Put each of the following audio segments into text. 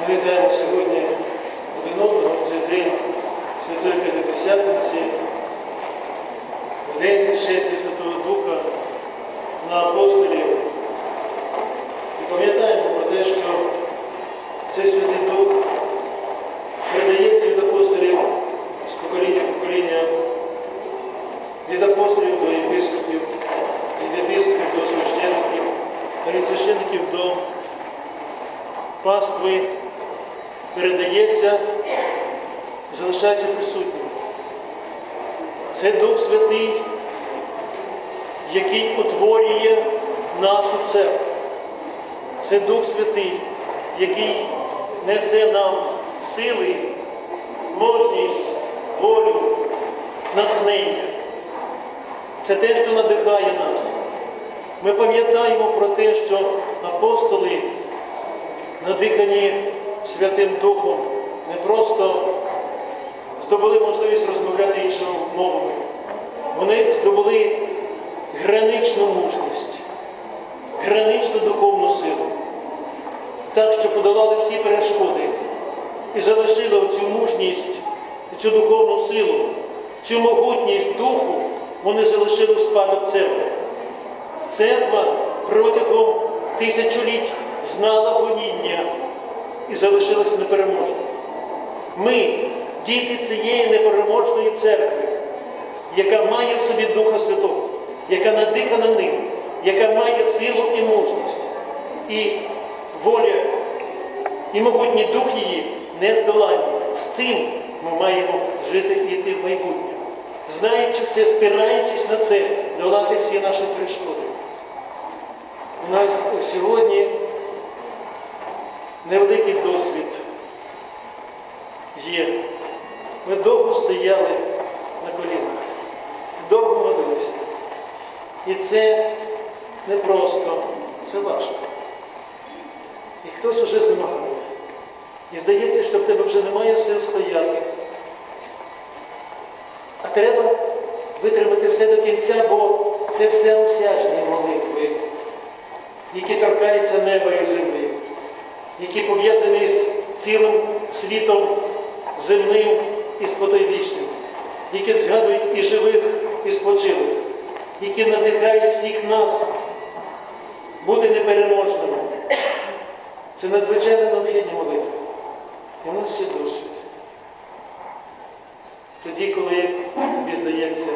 Ми вітаємо сьогодні один одного. Цей день Святої П'ятидесятниці, день зішестя Святого Духа на апостолів. І пам'ятаємо про те, що цей Святий Дух передається від апостолів з покоління в покоління, від апостолів до єпископів, від єпископів до священників, від священників до пастви передається, залишається присутнім. Це Дух Святий, який утворює нашу церкву. Це Дух Святий, який несе нам сили, мужність, волю, натхнення. Це те, що надихає нас. Ми пам'ятаємо про те, що апостоли, надихані Святим Духом, не просто здобули можливість розмовляти іншими мовами. Вони здобули граничну мужність, граничну духовну силу, так що подолали всі перешкоди і залишили цю мужність, цю духовну силу, цю могутність духу, вони залишили в спадок церкви. Церква протягом тисячоліть знала гоніння і залишилася непереможною. Ми діти цієї непереможної церкви, яка має в собі Духа Святого, яка надихана ним, яка має силу і мужність, і воля, і могутній дух її не здолані. З цим ми маємо жити і йти в майбутнє. Знаючи це, спираючись на це, долати всі наші перешкоди. У нас сьогодні невеликий досвід є. Ми довго стояли на колінах, довго молилися. І це не просто, це важко. І хтось уже замагає. І здається, що в тебе вже немає сил стояти. А треба витримати все до кінця, бо це все осяжні молитви, які торкаються неба і землі, які пов'язані з цілим світом земним і спотойвічним, які згадують і живих, і спочилих, які надихають всіх нас бути непереможними. Це надзвичайно необхідні молитви. І в нас є досвід. Тоді, коли тобі здається,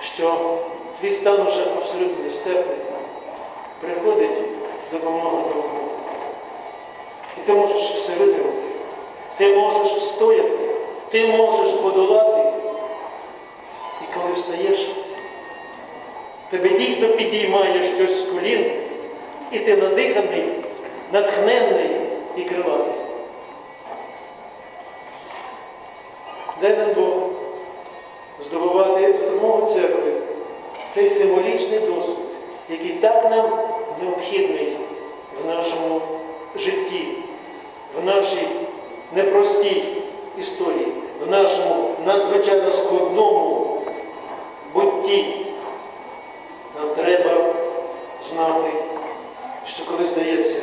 що твій стан вже абсолютно нестерпний, приходить допомога Бога. І ти можеш все витримати, ти можеш встояти, ти можеш подолати. І коли встаєш, тебе дійсно підіймає щось з колін, і ти надиханий, натхненний і криватий. Дай нам Бог здобувати за допомогою церкви цей символічний досвід, який так нам необхідний в нашому житті, в нашій непростій історії, в нашому надзвичайно складному бутті. Нам треба знати, що коли здається,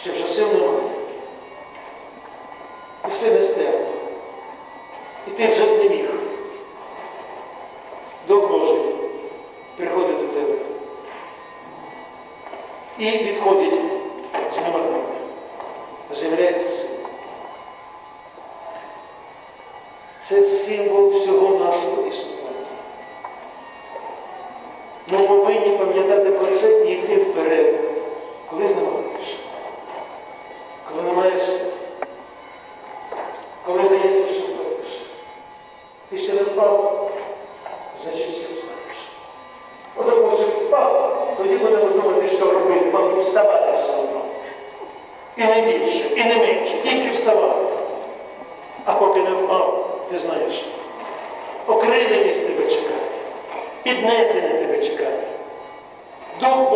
що вже сил немає, і все нестерпно. І ти вже знеміг. Дух Божий приходить до тебе і відходить. З'являється сила. Це символ всього нашого існування. Ми повинні пам'ятати про це і йти вперед, коли знемагаєш, коли немає сил, коли здається, що впадеш. Ти ще не впав, значить встанеш. От ось впав, тоді будемо думати, що робити, мабуть, вставати все одно. І не більше, і не менше, тільки вставати. А поки не впав, ти знаєш, окриленість тебе чекає, піднесення тебе чекає. Дух